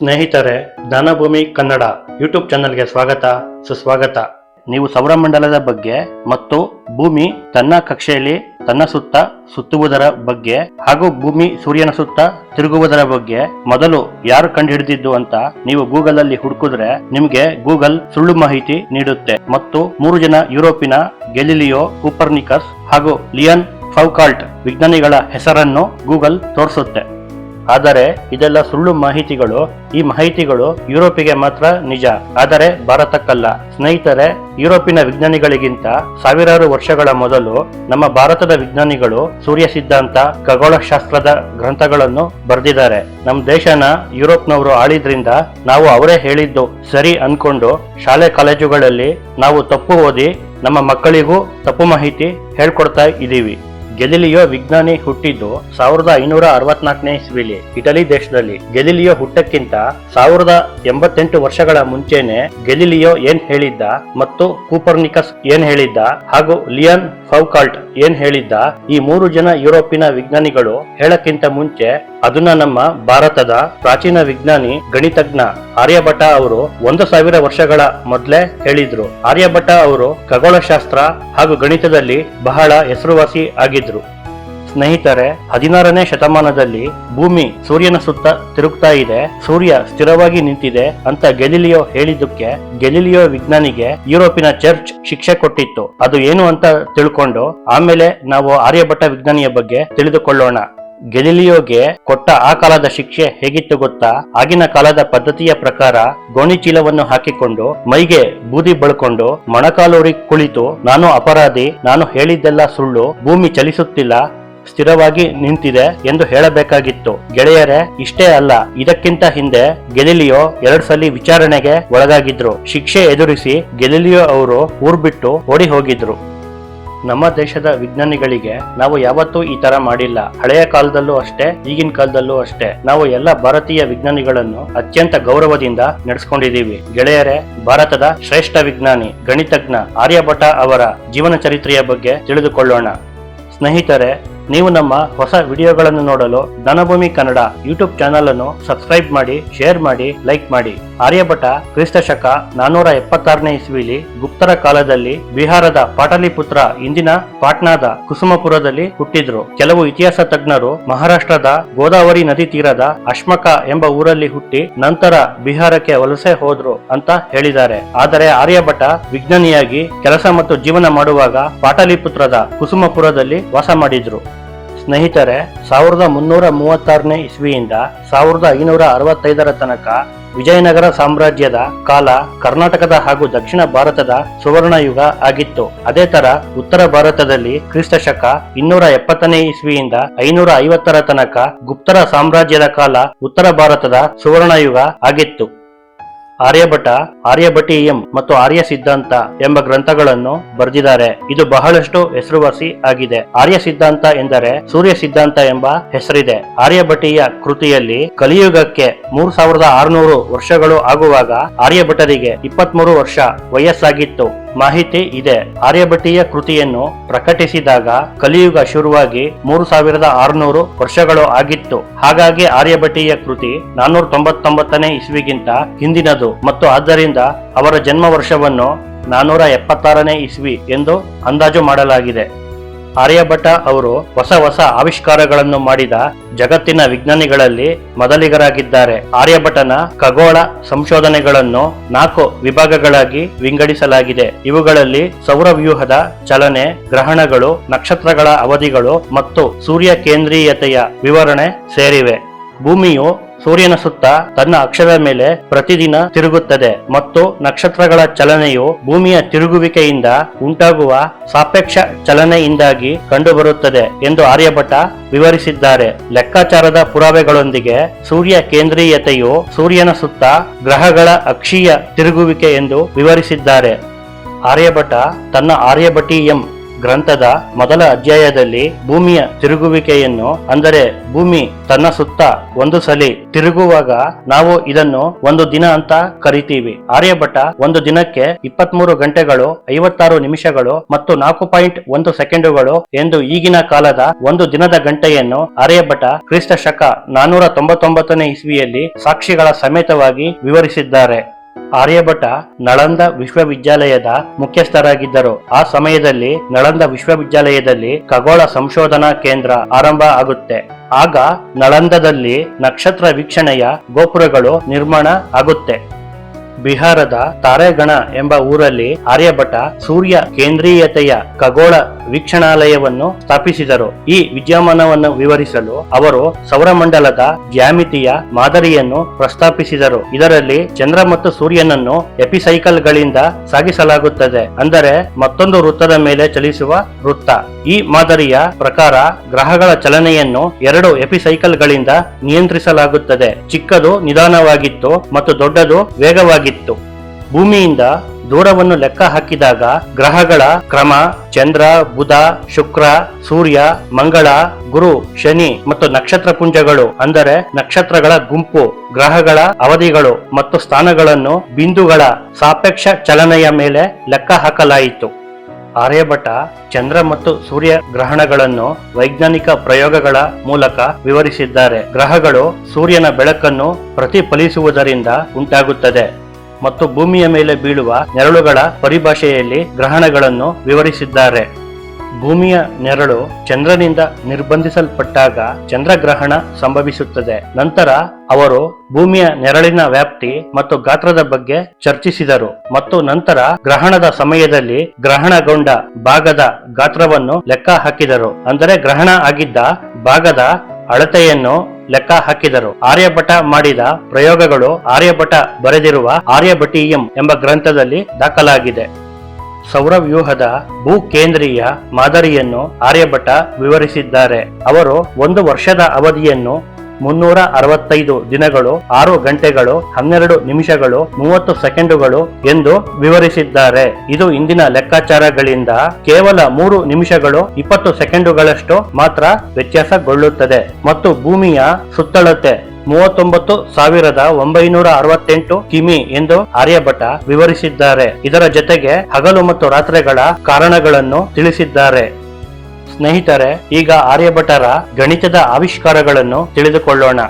ಸ್ನೇಹಿತರೆ ಜ್ಞಾನಭೂಮಿ ಕನ್ನಡ ಯೂಟ್ಯೂಬ್ ಚಾನೆಲ್ಗೆ ಸ್ವಾಗತ, ಸುಸ್ವಾಗತ. ನೀವು ಸೌರಮಂಡಲದ ಬಗ್ಗೆ ಮತ್ತು ಭೂಮಿ ತನ್ನ ಕಕ್ಷೆಯಲ್ಲಿ ತನ್ನ ಸುತ್ತ ಸುತ್ತುವುದರ ಬಗ್ಗೆ ಹಾಗೂ ಭೂಮಿ ಸೂರ್ಯನ ಸುತ್ತ ತಿರುಗುವುದರ ಬಗ್ಗೆ ಮೊದಲು ಯಾರು ಕಂಡುಹಿಡಿದಿದ್ದು ಅಂತ ನೀವು ಗೂಗಲ್ ಅಲ್ಲಿ ಹುಡುಕಿದ್ರೆ ನಿಮಗೆ ಗೂಗಲ್ ಸುಳ್ಳು ಮಾಹಿತಿ ನೀಡುತ್ತೆ. ಮತ್ತು ಮೂರು ಜನ ಯುರೋಪಿನ ಗೆಲಿಲಿಯೋ ಕೂಪರ್ನಿಕಸ್ ಹಾಗೂ ಲಿಯನ್ ಫೌಕಾಲ್ಟ್ ವಿಜ್ಞಾನಿಗಳ ಹೆಸರನ್ನು ಗೂಗಲ್ ತೋರಿಸುತ್ತೆ. ಆದರೆ ಇದೆಲ್ಲ ಸುಳ್ಳು ಮಾಹಿತಿಗಳು. ಈ ಮಾಹಿತಿಗಳು ಯುರೋಪಿಗೆ ಮಾತ್ರ ನಿಜ. ಆದರೆ ಭಾರತಕ್ಕಲ್ಲ. ಸ್ನೇಹಿತರೆ, ಯುರೋಪಿನ ವಿಜ್ಞಾನಿಗಳಿಗಿಂತ ಸಾವಿರಾರು ವರ್ಷಗಳ ಮೊದಲು ನಮ್ಮ ಭಾರತದ ವಿಜ್ಞಾನಿಗಳು ಸೂರ್ಯ ಸಿದ್ಧಾಂತ ಖಗೋಳಶಾಸ್ತ್ರದ ಗ್ರಂಥಗಳನ್ನು ಬರೆದಿದ್ದಾರೆ. ನಮ್ಮ ದೇಶನ ಯುರೋಪ್ನವರು ಆಳಿದ್ರಿಂದ ನಾವು ಅವರೇ ಹೇಳಿದ್ದು ಸರಿ ಅನ್ಕೊಂಡು ಶಾಲೆ ಕಾಲೇಜುಗಳಲ್ಲಿ ನಾವು ತಪ್ಪು ಓದಿ ನಮ್ಮ ಮಕ್ಕಳಿಗೂ ತಪ್ಪು ಮಾಹಿತಿ ಹೇಳ್ಕೊಡ್ತಾ ಇದ್ದೀವಿ. ಗೆಲಿಲಿಯೋ ವಿಜ್ಞಾನಿ ಹುಟ್ಟಿದ್ದು ಸಾವಿರದ ಐನೂರ ಅರವತ್ನಾಲ್ಕನೇ ಇಸ್ವಿಲಿ, ಇಟಲಿ ದೇಶದಲ್ಲಿ. ಗೆಲಿಲಿಯೋ ಹುಟ್ಟಕ್ಕಿಂತ ಸಾವಿರದ ಎಂಬತ್ತೆಂಟು ವರ್ಷಗಳ ಮುಂಚೆನೆ ಗೆಲಿಲಿಯೋ ಏನ್ ಹೇಳಿದ್ದ ಮತ್ತು ಕೂಪರ್ನಿಕಸ್ ಏನ್ ಹೇಳಿದ್ದ ಹಾಗೂ ಲಿಯನ್ ಫೌಕಾಲ್ಟ್ ಏನ್ ಹೇಳಿದ್ದ? ಈ ಮೂರು ಜನ ಯುರೋಪಿನ ವಿಜ್ಞಾನಿಗಳು ಹೇಳಕ್ಕಿಂತ ಮುಂಚೆ ಅದನ್ನ ನಮ್ಮ ಭಾರತದ ಪ್ರಾಚೀನ ವಿಜ್ಞಾನಿ ಗಣಿತಜ್ಞ ಆರ್ಯಭಟ ಅವರು ಒಂದು ಸಾವಿರ ವರ್ಷಗಳ ಮೊದಲೇ ಹೇಳಿದ್ರು. ಆರ್ಯಭಟ ಅವರು ಖಗೋಳಶಾಸ್ತ್ರ ಹಾಗೂ ಗಣಿತದಲ್ಲಿ ಬಹಳ ಹೆಸರುವಾಸಿ ಆಗಿದ್ರು. ಸ್ನೇಹಿತರೆ, ಹದಿನಾರನೇ ಶತಮಾನದಲ್ಲಿ ಭೂಮಿ ಸೂರ್ಯನ ಸುತ್ತ ತಿರುಗ್ತಾ ಇದೆ. ಸೂರ್ಯ ಸ್ಥಿರವಾಗಿ ನಿಂತಿದೆ ಅಂತ ಗೆಲಿಲಿಯೋ ಹೇಳಿದ್ದಕ್ಕೆ ಗೆಲಿಲಿಯೋ ವಿಜ್ಞಾನಿಗೆ ಯುರೋಪಿನ ಚರ್ಚ್ ಶಿಕ್ಷೆ ಕೊಟ್ಟಿತ್ತು. ಅದು ಏನು ಅಂತ ತಿಳ್ಕೊಂಡು ಆಮೇಲೆ ನಾವು ಆರ್ಯಭಟ್ಟ ವಿಜ್ಞಾನಿಯ ಬಗ್ಗೆ ತಿಳಿದುಕೊಳ್ಳೋಣ. ಗೆಲಿಲಿಯೋಗೆ ಕೊಟ್ಟ ಆ ಕಾಲದ ಶಿಕ್ಷೆ ಹೇಗಿತ್ತು ಗೊತ್ತಾ? ಆಗಿನ ಕಾಲದ ಪದ್ಧತಿಯ ಪ್ರಕಾರ ಗೋಣಿಚೀಲವನ್ನು ಹಾಕಿಕೊಂಡು ಮೈಗೆ ಬೂದಿ ಬಳ್ಕೊಂಡು ಮೊಣಕಾಲೂರಿ ಕುಳಿತು, ನಾನು ಅಪರಾಧಿ, ನಾನು ಹೇಳಿದ್ದೆಲ್ಲ ಸುಳ್ಳು, ಭೂಮಿ ಚಲಿಸುತ್ತಿಲ್ಲ ಸ್ಥಿರವಾಗಿ ನಿಂತಿದೆ ಎಂದು ಹೇಳಬೇಕಾಗಿತ್ತು. ಗೆಳೆಯರೇ, ಇಷ್ಟೇ ಅಲ್ಲ, ಇದಕ್ಕಿಂತ ಹಿಂದೆ ಗೆಲಿಲಿಯೋ ಎರಡ್ ಸಲ ವಿಚಾರಣೆಗೆ ಒಳಗಾಗಿದ್ರು. ಶಿಕ್ಷೆ ಎದುರಿಸಿ ಗೆಲಿಲಿಯೋ ಅವರು ಊರ್ ಬಿಟ್ಟು ಓಡಿ ಹೋಗಿದ್ರು ನಮ್ಮ ದೇಶದ ವಿಜ್ಞಾನಿಗಳಿಗೆ ನಾವು ಯಾವತ್ತೂ ಈ ತರ ಮಾಡಿಲ್ಲ. ಹಳೆಯ ಕಾಲದಲ್ಲೂ ಅಷ್ಟೇ, ಈಗಿನ ಕಾಲದಲ್ಲೂ ಅಷ್ಟೇ. ನಾವು ಎಲ್ಲ ಭಾರತೀಯ ವಿಜ್ಞಾನಿಗಳನ್ನು ಅತ್ಯಂತ ಗೌರವದಿಂದ ನಡೆಸ್ಕೊಂಡಿದ್ದೀವಿ. ಗೆಳೆಯರೇ, ಭಾರತದ ಶ್ರೇಷ್ಠ ವಿಜ್ಞಾನಿ, ಗಣಿತಜ್ಞ ಆರ್ಯಭಟ ಅವರ ಜೀವನ ಚರಿತ್ರೆಯ ಬಗ್ಗೆ ತಿಳಿದುಕೊಳ್ಳೋಣ. ಸ್ನೇಹಿತರೆ ನೀವು ನಮ್ಮ ಹೊಸ ವಿಡಿಯೋಗಳನ್ನು ನೋಡಲು ಧನಭೂಮಿ ಕನ್ನಡ ಯೂಟ್ಯೂಬ್ ಚಾನೆಲ್ ಅನ್ನು ಸಬ್ಸ್ಕ್ರೈಬ್ ಮಾಡಿ, ಶೇರ್ ಮಾಡಿ, ಲೈಕ್ ಮಾಡಿ. ಆರ್ಯಭಟ ಕ್ರಿಸ್ತ ಶಕ ನಾನೂರ ಎಪ್ಪತ್ತಾರನೇ ಇಸ್ವಿಲಿ ಗುಪ್ತರ ಕಾಲದಲ್ಲಿ ಬಿಹಾರದ ಪಾಟಲಿಪುತ್ರ ಇಂದಿನ ಪಾಟ್ನಾದ ಕುಸುಮಪುರದಲ್ಲಿ ಹುಟ್ಟಿದ್ರು. ಕೆಲವು ಇತಿಹಾಸ ತಜ್ಞರು ಮಹಾರಾಷ್ಟ್ರದ ಗೋದಾವರಿ ನದಿ ತೀರದ ಅಶ್ಮಕ ಎಂಬ ಊರಲ್ಲಿ ಹುಟ್ಟಿ ನಂತರ ಬಿಹಾರಕ್ಕೆ ವಲಸೆ ಹೋದ್ರು ಅಂತ ಹೇಳಿದ್ದಾರೆ. ಆದರೆ ಆರ್ಯಭಟ ವಿಜ್ಞಾನಿಯಾಗಿ ಕೆಲಸ ಮತ್ತು ಜೀವನ ಮಾಡುವಾಗ ಪಾಟಲಿಪುತ್ರದ ಕುಸುಮಪುರದಲ್ಲಿ ವಾಸ ಮಾಡಿದ್ರು. ಸ್ನೇಹಿತರೆ, ಸಾವಿರದ ಮುನ್ನೂರ ಮೂವತ್ತಾರನೇ ಇಸ್ವಿಯಿಂದ ಸಾವಿರದ ಐನೂರ ಅರವತ್ತೈದರ ತನಕ ವಿಜಯನಗರ ಸಾಮ್ರಾಜ್ಯದ ಕಾಲ ಕರ್ನಾಟಕದ ಹಾಗೂ ದಕ್ಷಿಣ ಭಾರತದ ಸುವರ್ಣ ಯುಗ ಆಗಿತ್ತು. ಅದೇ ತರ ಉತ್ತರ ಭಾರತದಲ್ಲಿ ಕ್ರಿಸ್ತ ಶಕ ಇನ್ನೂರ ಎಪ್ಪತ್ತನೇ ಇಸ್ವಿಯಿಂದ ಐನೂರ ಐವತ್ತರ ತನಕ ಗುಪ್ತರ ಸಾಮ್ರಾಜ್ಯದ ಕಾಲ ಉತ್ತರ ಭಾರತದ ಸುವರ್ಣ ಯುಗ ಆಗಿತ್ತು. ಆರ್ಯಭಟ ಆರ್ಯಭಟೀಯಂ ಮತ್ತು ಆರ್ಯ ಸಿದ್ಧಾಂತ ಎಂಬ ಗ್ರಂಥಗಳನ್ನು ಬರೆದಿದ್ದಾರೆ. ಇದು ಬಹಳಷ್ಟು ಹೆಸರುವಾಸಿ ಆಗಿದೆ. ಆರ್ಯ ಸಿದ್ಧಾಂತ ಎಂದರೆ ಸೂರ್ಯ ಸಿದ್ಧಾಂತ ಎಂಬ ಹೆಸರಿದೆ. ಆರ್ಯಭಟೀಯ ಕೃತಿಯಲ್ಲಿ ಕಲಿಯುಗಕ್ಕೆ ಮೂರ್ ಸಾವಿರದ ಆರುನೂರು ವರ್ಷಗಳು ಆಗುವಾಗ ಆರ್ಯಭಟರಿಗೆ ಇಪ್ಪತ್ಮೂರು ವರ್ಷ ವಯಸ್ಸಾಗಿತ್ತು. ಮಾಹಿತಿ ಇದೆ. ಆರ್ಯಭಟೀಯ ಕೃತಿಯನ್ನು ಪ್ರಕಟಿಸಿದಾಗ ಕಲಿಯುಗ ಶುರುವಾಗಿ ಮೂರು ಸಾವಿರದ ಆರುನೂರು ವರ್ಷಗಳು ಆಗಿತ್ತು. ಹಾಗಾಗಿ ಆರ್ಯಭಟೀಯ ಕೃತಿ ನಾನ್ನೂರ ತೊಂಬತ್ತೊಂಬತ್ತನೇ ಇಸ್ವಿಗಿಂತ ಹಿಂದಿನದು ಮತ್ತು ಆದ್ದರಿಂದ ಅವರ ಜನ್ಮ ವರ್ಷವನ್ನು ನಾನೂರ ಎಪ್ಪತ್ತಾರನೇ ಇಸ್ವಿ ಎಂದು ಅಂದಾಜು ಮಾಡಲಾಗಿದೆ. ಆರ್ಯಭಟ ಅವರು ಹೊಸ ಹೊಸ ಆವಿಷ್ಕಾರಗಳನ್ನು ಮಾಡಿದ ಜಗತ್ತಿನ ವಿಜ್ಞಾನಿಗಳಲ್ಲಿ ಮೊದಲಿಗರಾಗಿದ್ದಾರೆ. ಆರ್ಯಭಟನ ಖಗೋಳ ಸಂಶೋಧನೆಗಳನ್ನು ನಾಲ್ಕು ವಿಭಾಗಗಳಾಗಿ ವಿಂಗಡಿಸಲಾಗಿದೆ. ಇವುಗಳಲ್ಲಿ ಸೌರವ್ಯೂಹದ ಚಲನೆ, ಗ್ರಹಣಗಳು, ನಕ್ಷತ್ರಗಳ ಅವಧಿಗಳು ಮತ್ತು ಸೂರ್ಯ ಕೇಂದ್ರೀಯತೆಯ ವಿವರಣೆ ಸೇರಿವೆ. ಭೂಮಿಯು ಸೂರ್ಯನ ಸುತ್ತ ತನ್ನ ಅಕ್ಷದ ಮೇಲೆ ಪ್ರತಿದಿನ ತಿರುಗುತ್ತದೆ ಮತ್ತು ನಕ್ಷತ್ರಗಳ ಚಲನೆಯು ಭೂಮಿಯ ತಿರುಗುವಿಕೆಯಿಂದ ಉಂಟಾಗುವ ಸಾಪೇಕ್ಷ ಚಲನೆಯಿಂದಾಗಿ ಕಂಡುಬರುತ್ತದೆ ಎಂದು ಆರ್ಯಭಟ ವಿವರಿಸಿದ್ದಾರೆ. ಲೆಕ್ಕಾಚಾರದ ಪುರಾವೆಗಳೊಂದಿಗೆ ಸೂರ್ಯ ಕೇಂದ್ರೀಯತೆಯು ಸೂರ್ಯನ ಸುತ್ತ ಗ್ರಹಗಳ ಅಕ್ಷೀಯ ತಿರುಗುವಿಕೆ ಎಂದು ವಿವರಿಸಿದ್ದಾರೆ. ಆರ್ಯಭಟ ತನ್ನ ಆರ್ಯಭಟೀಯಂ ಗ್ರಂಥದ ಮೊದಲ ಅಧ್ಯಾಯದಲ್ಲಿ ಭೂಮಿಯ ತಿರುಗುವಿಕೆಯನ್ನು, ಅಂದರೆ ಭೂಮಿ ತನ್ನ ಸುತ್ತ ಒಂದು ಸಲಿ ತಿರುಗುವಾಗ ನಾವು ಇದನ್ನು ಒಂದು ದಿನ ಅಂತ ಕರಿತೀವಿ. ಆರ್ಯಭಟ ಒಂದು ದಿನಕ್ಕೆ ಇಪ್ಪತ್ಮೂರು ಗಂಟೆಗಳು, ಐವತ್ತಾರು ನಿಮಿಷಗಳು ಮತ್ತು ನಾಲ್ಕು ಪಾಯಿಂಟ್ ಒಂದು ಸೆಕೆಂಡುಗಳು ಎಂದು ಈಗಿನ ಕಾಲದ ಒಂದು ದಿನದ ಗಂಟೆಯನ್ನು ಆರ್ಯಭಟ ಕ್ರಿಸ್ತ ಶಕ ನಾನೂರ ತೊಂಬತ್ತೊಂಬತ್ತನೇ ಇಸ್ವಿಯಲ್ಲಿ ಸಾಕ್ಷಿಗಳ ಸಮೇತವಾಗಿ ವಿವರಿಸಿದ್ದಾರೆ. ಆರ್ಯಭಟ ನಳಂದ ವಿಶ್ವವಿದ್ಯಾಲಯದ ಮುಖ್ಯಸ್ಥರಾಗಿದ್ದರು. ಆ ಸಮಯದಲ್ಲಿ ನಳಂದ ವಿಶ್ವವಿದ್ಯಾಲಯದಲ್ಲಿ ಖಗೋಳ ಸಂಶೋಧನಾ ಕೇಂದ್ರ ಆರಂಭ ಆಗುತ್ತೆ. ಆಗ ನಳಂದದಲ್ಲಿ ನಕ್ಷತ್ರ ವೀಕ್ಷಣೆಯ ಗೋಪುರಗಳು ನಿರ್ಮಾಣ ಆಗುತ್ತೆ. ಬಿಹಾರದ ತಾರೆಗಣ ಎಂಬ ಊರಲ್ಲಿ ಆರ್ಯಭಟ ಸೂರ್ಯ ಕೇಂದ್ರೀಯತೆಯ ಖಗೋಳ ವೀಕ್ಷಣಾಲಯವನ್ನು ಸ್ಥಾಪಿಸಿದರು. ಈ ವಿದ್ಯಮಾನವನ್ನು ವಿವರಿಸಲು ಅವರು ಸೌರಮಂಡಲದ ಜ್ಯಾಮಿತಿಯ ಮಾದರಿಯನ್ನು ಪ್ರಸ್ತಾಪಿಸಿದರು. ಇದರಲ್ಲಿ ಚಂದ್ರ ಮತ್ತು ಸೂರ್ಯನನ್ನು ಎಪಿಸೈಕಲ್ ಗಳಿಂದ ಸಾಗಿಸಲಾಗುತ್ತದೆ. ಅಂದರೆ ಮತ್ತೊಂದು ವೃತ್ತದ ಮೇಲೆ ಚಲಿಸುವ ವೃತ್ತ. ಈ ಮಾದರಿಯ ಪ್ರಕಾರ ಗ್ರಹಗಳ ಚಲನೆಯನ್ನು ಎರಡು ಎಪಿಸೈಕಲ್ ಗಳಿಂದ ನಿಯಂತ್ರಿಸಲಾಗುತ್ತದೆ. ಚಿಕ್ಕದು ನಿಧಾನವಾಗಿತ್ತು ಮತ್ತು ದೊಡ್ಡದು ವೇಗವಾಗಿತ್ತು ಭೂಮಿಯಿಂದ ದೂರವನ್ನು ಲೆಕ್ಕ ಹಾಕಿದಾಗ ಗ್ರಹಗಳ ಕ್ರಮ ಚಂದ್ರ, ಬುಧ, ಶುಕ್ರ, ಸೂರ್ಯ, ಮಂಗಳ, ಗುರು, ಶನಿ ಮತ್ತು ನಕ್ಷತ್ರ ಪುಂಜಗಳು ಅಂದರೆ ನಕ್ಷತ್ರಗಳ ಗುಂಪು, ಗ್ರಹಗಳ ಅವಧಿಗಳು ಮತ್ತು ಸ್ಥಾನಗಳನ್ನು ಬಿಂದುಗಳ ಸಾಪೇಕ್ಷ ಚಲನೆಯ ಮೇಲೆ ಲೆಕ್ಕ ಹಾಕಲಾಯಿತು. ಆರ್ಯಭಟ ಚಂದ್ರ ಮತ್ತು ಸೂರ್ಯ ಗ್ರಹಣಗಳನ್ನು ವೈಜ್ಞಾನಿಕ ಪ್ರಯೋಗಗಳ ಮೂಲಕ ವಿವರಿಸಿದ್ದಾರೆ. ಗ್ರಹಗಳು ಸೂರ್ಯನ ಬೆಳಕನ್ನು ಪ್ರತಿಫಲಿಸುವುದರಿಂದ ಉಂಟಾಗುತ್ತದೆ. ಮತ್ತು ಭೂಮಿಯ ಮೇಲೆ ಬೀಳುವ ನೆರಳುಗಳ ಪರಿಭಾಷೆಯಲ್ಲಿ ಗ್ರಹಣಗಳನ್ನು ವಿವರಿಸಿದ್ದಾರೆ. ಭೂಮಿಯ ನೆರಳು ಚಂದ್ರನಿಂದ ನಿರ್ಬಂಧಿಸಲ್ಪಟ್ಟಾಗ ಚಂದ್ರಗ್ರಹಣ ಸಂಭವಿಸುತ್ತದೆ. ನಂತರ ಅವರು ಭೂಮಿಯ ನೆರಳಿನ ವ್ಯಾಪ್ತಿ ಮತ್ತು ಗಾತ್ರದ ಬಗ್ಗೆ ಚರ್ಚಿಸಿದರು ಮತ್ತು ನಂತರ ಗ್ರಹಣದ ಸಮಯದಲ್ಲಿ ಗ್ರಹಣಗೊಂಡ ಭಾಗದ ಗಾತ್ರವನ್ನು ಲೆಕ್ಕ ಹಾಕಿದರು. ಅಂದರೆ ಗ್ರಹಣ ಆಗಿದ್ದ ಭಾಗದ ಅಳತೆಯನ್ನು ಲೆಕ್ಕ ಹಾಕಿದರು. ಆರ್ಯಭಟ ಮಾಡಿದ ಪ್ರಯೋಗಗಳು ಆರ್ಯಭಟ ಬರೆದಿರುವ ಆರ್ಯಭಟೀಯಂ ಎಂಬ ಗ್ರಂಥದಲ್ಲಿ ದಾಖಲಾಗಿದೆ. ಸೌರವ್ಯೂಹದ ಭೂಕೇಂದ್ರೀಯ ಮಾದರಿಯನ್ನು ಆರ್ಯಭಟ ವಿವರಿಸಿದ್ದಾರೆ. ಅವರು ಒಂದು ವರ್ಷದ ಅವಧಿಯನ್ನು ಮುನ್ನೂರ ಅರವತ್ತೈದು ದಿನಗಳು, ಆರು ಗಂಟೆಗಳು, ಹನ್ನೆರಡು ನಿಮಿಷಗಳು, ಮೂವತ್ತು ಸೆಕೆಂಡುಗಳು ಎಂದು ವಿವರಿಸಿದ್ದಾರೆ. ಇದು ಇಂದಿನ ಲೆಕ್ಕಾಚಾರಗಳಿಂದ ಕೇವಲ ಮೂರು ನಿಮಿಷಗಳು, ಇಪ್ಪತ್ತು ಸೆಕೆಂಡುಗಳಷ್ಟು ಮಾತ್ರ ವ್ಯತ್ಯಾಸಗೊಳ್ಳುತ್ತದೆ. ಮತ್ತು ಭೂಮಿಯ ಸುತ್ತಳತೆ ಮೂವತ್ತೊಂಬತ್ತು ಸಾವಿರದ ಒಂಬೈನೂರ ಅರವತ್ತೆಂಟು ಕಿಮಿ ಎಂದು ಆರ್ಯಭಟ ವಿವರಿಸಿದ್ದಾರೆ. ಇದರ ಜೊತೆಗೆ ಹಗಲು ಮತ್ತು ರಾತ್ರಿಗಳ ಕಾರಣಗಳನ್ನು ತಿಳಿಸಿದ್ದಾರೆ. ಸ್ನೇಹಿತರೆ ಈಗ ಆರ್ಯಭಟರ ಗಣಿತದ ಆವಿಷ್ಕಾರಗಳನ್ನು ತಿಳಿದುಕೊಳ್ಳೋಣ.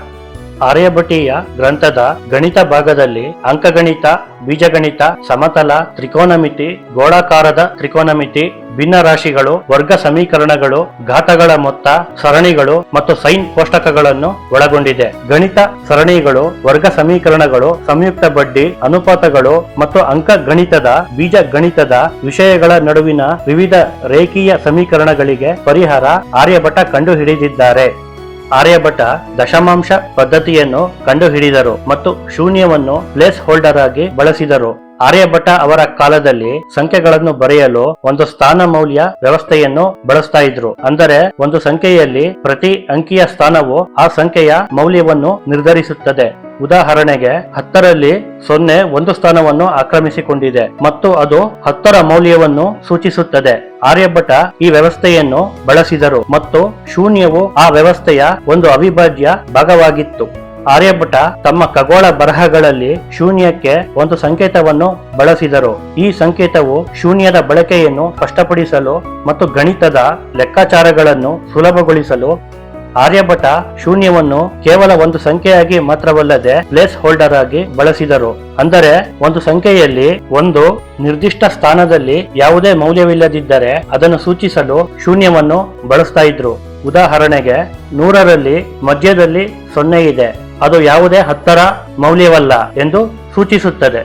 ಆರ್ಯಭಟೀಯ ಗ್ರಂಥದ ಗಣಿತ ಭಾಗದಲ್ಲಿ ಅಂಕಗಣಿತ, ಬೀಜಗಣಿತ, ಸಮತಲ, ತ್ರಿಕೋನಮಿತಿ, ಗೋಳಾಕಾರದ ತ್ರಿಕೋನಮಿತಿ ಭಿನ್ನ ರಾಶಿಗಳು ವರ್ಗ ಸಮೀಕರಣಗಳು, ಘಾತಗಳ ಮೊತ್ತ, ಸರಣಿಗಳು ಮತ್ತು ಸೈನ್ ಕೋಷ್ಟಕಗಳನ್ನು ಒಳಗೊಂಡಿದೆ. ಗಣಿತ ಸರಣಿಗಳು, ವರ್ಗ ಸಮೀಕರಣಗಳು, ಸಂಯುಕ್ತ ಬಡ್ಡಿ, ಅನುಪಾತಗಳು ಮತ್ತು ಅಂಕ ಗಣಿತದ ಬೀಜ ಗಣಿತದ ವಿಷಯಗಳ ನಡುವಿನ ವಿವಿಧ ರೇಖೀಯ ಸಮೀಕರಣಗಳಿಗೆ ಪರಿಹಾರ ಆರ್ಯಭಟ ಕಂಡುಹಿಡಿದಿದ್ದಾರೆ. ಆರ್ಯಭಟ ದಶಮಾಂಶ ಪದ್ಧತಿಯನ್ನು ಕಂಡುಹಿಡಿದರು ಮತ್ತು ಶೂನ್ಯವನ್ನು ಪ್ಲೇಸ್ ಹೋಲ್ಡರ್ ಆಗಿ ಬಳಸಿದರು. ಆರ್ಯಭಟ ಅವರ ಕಾಲದಲ್ಲಿ ಸಂಖ್ಯೆಗಳನ್ನು ಬರೆಯಲು ಒಂದು ಸ್ಥಾನ ಮೌಲ್ಯ ವ್ಯವಸ್ಥೆಯನ್ನು ಬಳಸ್ತಾ ಇದ್ರು. ಅಂದರೆ ಒಂದು ಸಂಖ್ಯೆಯಲ್ಲಿ ಪ್ರತಿ ಅಂಕಿಯ ಸ್ಥಾನವು ಆ ಸಂಖ್ಯೆಯ ಮೌಲ್ಯವನ್ನು ನಿರ್ಧರಿಸುತ್ತದೆ. ಉದಾಹರಣೆಗೆ ಹತ್ತರಲ್ಲಿ ಸೊನ್ನೆ ಒಂದು ಸ್ಥಾನವನ್ನು ಆಕ್ರಮಿಸಿಕೊಂಡಿದೆ ಮತ್ತು ಅದು ಹತ್ತರ ಮೌಲ್ಯವನ್ನು ಸೂಚಿಸುತ್ತದೆ. ಆರ್ಯಭಟ ಈ ವ್ಯವಸ್ಥೆಯನ್ನು ಬಳಸಿದರು ಮತ್ತು ಶೂನ್ಯವು ಆ ವ್ಯವಸ್ಥೆಯ ಒಂದು ಅವಿಭಾಜ್ಯ ಭಾಗವಾಗಿತ್ತು. ಆರ್ಯಭಟ ತಮ್ಮ ಖಗೋಳ ಬರಹಗಳಲ್ಲಿ ಶೂನ್ಯಕ್ಕೆ ಒಂದು ಸಂಕೇತವನ್ನು ಬಳಸಿದರು. ಈ ಸಂಕೇತವು ಶೂನ್ಯದ ಬಳಕೆಯನ್ನು ಸ್ಪಷ್ಟಪಡಿಸಲು ಮತ್ತು ಗಣಿತದ ಲೆಕ್ಕಾಚಾರಗಳನ್ನು ಸುಲಭಗೊಳಿಸಲು ಆರ್ಯಭಟ ಶೂನ್ಯವನ್ನು ಕೇವಲ ಒಂದು ಸಂಖ್ಯೆಯಾಗಿ ಮಾತ್ರವಲ್ಲದೆ ಪ್ಲೇಸ್ ಹೋಲ್ಡರ್ ಆಗಿ ಬಳಸಿದರು. ಅಂದರೆ ಒಂದು ಸಂಖ್ಯೆಯಲ್ಲಿ ಒಂದು ನಿರ್ದಿಷ್ಟ ಸ್ಥಾನದಲ್ಲಿ ಯಾವುದೇ ಮೌಲ್ಯವಿಲ್ಲದಿದ್ದರೆ ಅದನ್ನು ಸೂಚಿಸಲು ಶೂನ್ಯವನ್ನು ಬಳಸ್ತಾ ಇದ್ರು. ಉದಾಹರಣೆಗೆ ನೂರರಲ್ಲಿ ಮಧ್ಯದಲ್ಲಿ ಸೊನ್ನೆ ಇದೆ. ಅದು ಯಾವುದೇ ಹತ್ತರ ಮೌಲ್ಯವಲ್ಲ ಎಂದು ಸೂಚಿಸುತ್ತದೆ.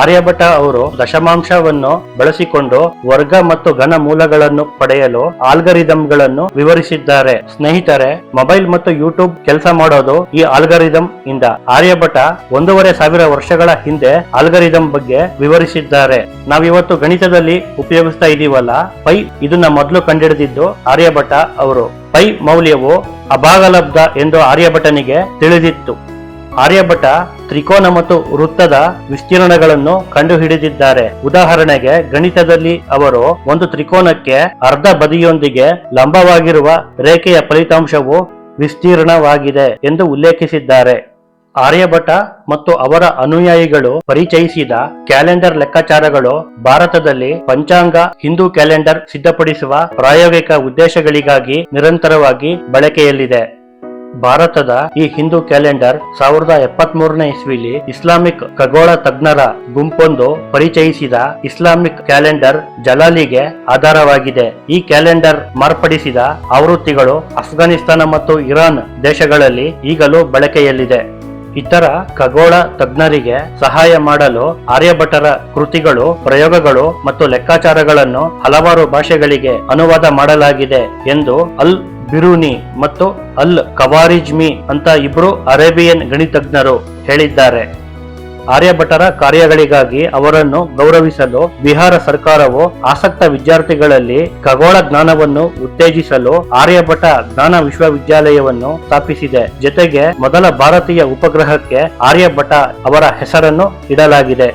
ಆರ್ಯಭಟ ಅವರು ದಶಮಾಂಶವನ್ನು ಬಳಸಿಕೊಂಡು ವರ್ಗ ಮತ್ತು ಘನ ಮೂಲಗಳನ್ನು ಪಡೆಯಲು ಆಲ್ಗರಿದಮ್ಗಳನ್ನು ವಿವರಿಸಿದ್ದಾರೆ. ಸ್ನೇಹಿತರೆ, ಮೊಬೈಲ್ ಮತ್ತು ಯೂಟ್ಯೂಬ್ ಕೆಲಸ ಮಾಡೋದು ಈ ಆಲ್ಗರಿದಮ್ ಇಂದ. ಆರ್ಯಭಟ ಒಂದೂವರೆ ಸಾವಿರ ವರ್ಷಗಳ ಹಿಂದೆ ಆಲ್ಗರಿದಮ್ ಬಗ್ಗೆ ವಿವರಿಸಿದ್ದಾರೆ. ನಾವಿವತ್ತು ಗಣಿತದಲ್ಲಿ ಉಪಯೋಗಿಸ್ತಾ ಇದೀವಲ್ಲ. ಪೈ ಇದನ್ನ ಮೊದಲು ಕಂಡಿಡಿದಿದ್ದು ಆರ್ಯಭಟ ಅವರು. ಪೈ ಮೌಲ್ಯವು ಅಭಾಗಲಬ್ಧ ಎಂದು ಆರ್ಯಭಟನಿಗೆ ತಿಳಿದಿತ್ತು. ಆರ್ಯಭಟ ತ್ರಿಕೋನ ಮತ್ತು ವೃತ್ತದ ವಿಸ್ತೀರ್ಣಗಳನ್ನು ಕಂಡುಹಿಡಿದಿದ್ದಾರೆ. ಉದಾಹರಣೆಗೆ, ಗಣಿತದಲ್ಲಿ ಅವರು ಒಂದು ತ್ರಿಕೋನಕ್ಕೆ ಅರ್ಧ ಬದಿಯೊಂದಿಗೆ ಲಂಬವಾಗಿರುವ ರೇಖೆಯ ಫಲಿತಾಂಶವು ವಿಸ್ತೀರ್ಣವಾಗಿದೆ ಎಂದು ಉಲ್ಲೇಖಿಸಿದ್ದಾರೆ. ಆರ್ಯಭಟ ಮತ್ತು ಅವರ ಅನುಯಾಯಿಗಳು ಪರಿಚಯಿಸಿದ ಕ್ಯಾಲೆಂಡರ್ ಲೆಕ್ಕಾಚಾರಗಳು ಭಾರತದಲ್ಲಿ ಪಂಚಾಂಗ ಹಿಂದೂ ಕ್ಯಾಲೆಂಡರ್ ಸಿದ್ಧಪಡಿಸುವ ಪ್ರಾಯೋಗಿಕ ಉದ್ದೇಶಗಳಿಗಾಗಿ ನಿರಂತರವಾಗಿ ಬಳಕೆಯಲ್ಲಿದೆ. ಭಾರತದ ಈ ಹಿಂದೂ ಕ್ಯಾಲೆಂಡರ್ ಸಾವಿರದ ಎಪ್ಪತ್ತ್ ಮೂರನೇ ಇಸ್ವಿಲಿ ಇಸ್ಲಾಮಿಕ್ ಖಗೋಳ ತಜ್ಞರ ಗುಂಪೊಂದು ಪರಿಚಯಿಸಿದ ಇಸ್ಲಾಮಿಕ್ ಕ್ಯಾಲೆಂಡರ್ ಜಲಾಲಿಗೆ ಆಧಾರವಾಗಿದೆ. ಈ ಕ್ಯಾಲೆಂಡರ್ ಮಾರ್ಪಡಿಸಿದ ಆವೃತ್ತಿಗಳು ಅಫ್ಘಾನಿಸ್ತಾನ ಮತ್ತು ಇರಾನ್ ದೇಶಗಳಲ್ಲಿ ಈಗಲೂ ಬಳಕೆಯಲ್ಲಿದೆ. ಇತರ ಖಗೋಳ ತಜ್ಞರಿಗೆ ಸಹಾಯ ಮಾಡಲು ಆರ್ಯಭಟರ ಕೃತಿಗಳು, ಪ್ರಯೋಗಗಳು ಮತ್ತು ಲೆಕ್ಕಾಚಾರಗಳನ್ನು ಹಲವಾರು ಭಾಷೆಗಳಿಗೆ ಅನುವಾದ ಮಾಡಲಾಗಿದೆ ಎಂದು ಅಲ್ ಬಿರೂನಿ ಮತ್ತು ಅಲ್ ಕವಾರಿಜ್ಮಿ ಅಂತ ಇಬ್ರು ಅರೇಬಿಯನ್ ಗಣಿತಜ್ಞರು ಹೇಳಿದ್ದಾರೆ. ಆರ್ಯಭಟರ ಕಾರ್ಯಗಳಿಗಾಗಿ ಅವರನ್ನು ಗೌರವಿಸಲು ಬಿಹಾರ ಸರ್ಕಾರವು ಆಸಕ್ತ ವಿದ್ಯಾರ್ಥಿಗಳಲ್ಲಿ ಖಗೋಳ ಜ್ಞಾನವನ್ನು ಉತ್ತೇಜಿಸಲು ಆರ್ಯಭಟ ಜ್ಞಾನ ವಿಶ್ವವಿದ್ಯಾಲಯವನ್ನು ಸ್ಥಾಪಿಸಿದೆ. ಜೊತೆಗೆ ಮೊದಲ ಭಾರತೀಯ ಉಪಗ್ರಹಕ್ಕೆ ಆರ್ಯಭಟ ಅವರ ಹೆಸರನ್ನು ಇಡಲಾಗಿದೆ.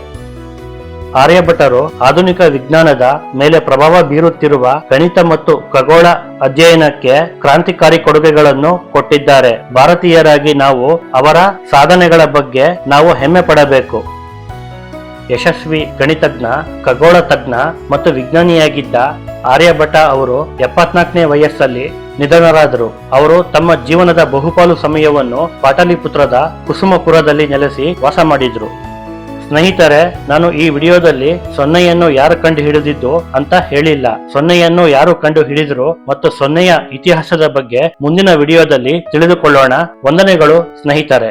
ಆರ್ಯಭಟರು ಆಧುನಿಕ ವಿಜ್ಞಾನದ ಮೇಲೆ ಪ್ರಭಾವ ಬೀರುತ್ತಿರುವ ಗಣಿತ ಮತ್ತು ಖಗೋಳ ಅಧ್ಯಯನಕ್ಕೆ ಕ್ರಾಂತಿಕಾರಿ ಕೊಡುಗೆಗಳನ್ನು ಕೊಟ್ಟಿದ್ದಾರೆ. ಭಾರತೀಯರಾಗಿ ನಾವು ಅವರ ಸಾಧನೆಗಳ ಬಗ್ಗೆ ನಾವು ಹೆಮ್ಮೆ ಪಡಬೇಕು. ಯಶಸ್ವಿ ಗಣಿತಜ್ಞ, ಖಗೋಳ ತಜ್ಞ ಮತ್ತು ವಿಜ್ಞಾನಿಯಾಗಿದ್ದ ಆರ್ಯಭಟ ಅವರು ಎಪ್ಪತ್ನಾಲ್ಕನೇ ವಯಸ್ಸಲ್ಲಿ ನಿಧನರಾದರು. ಅವರು ತಮ್ಮ ಜೀವನದ ಬಹುಪಾಲು ಸಮಯವನ್ನು ಪಾಟಲಿಪುತ್ರದ ಕುಸುಮಪುರದಲ್ಲಿ ನೆಲೆಸಿ ವಾಸ ಮಾಡಿದ್ರು. ಸ್ನೇಹಿತರೆ, ನಾನು ಈ ವಿಡಿಯೋದಲ್ಲಿ ಸೊನ್ನೆಯನ್ನು ಯಾರು ಕಂಡು ಹಿಡಿದಿದ್ದು ಅಂತ ಹೇಳಿಲ್ಲ. ಸೊನ್ನೆಯನ್ನು ಯಾರು ಕಂಡು ಹಿಡಿದ್ರು ಮತ್ತು ಸೊನ್ನೆಯ ಇತಿಹಾಸದ ಬಗ್ಗೆ ಮುಂದಿನ ವಿಡಿಯೋದಲ್ಲಿ ತಿಳಿದುಕೊಳ್ಳೋಣ. ವಂದನೆಗಳು ಸ್ನೇಹಿತರೆ.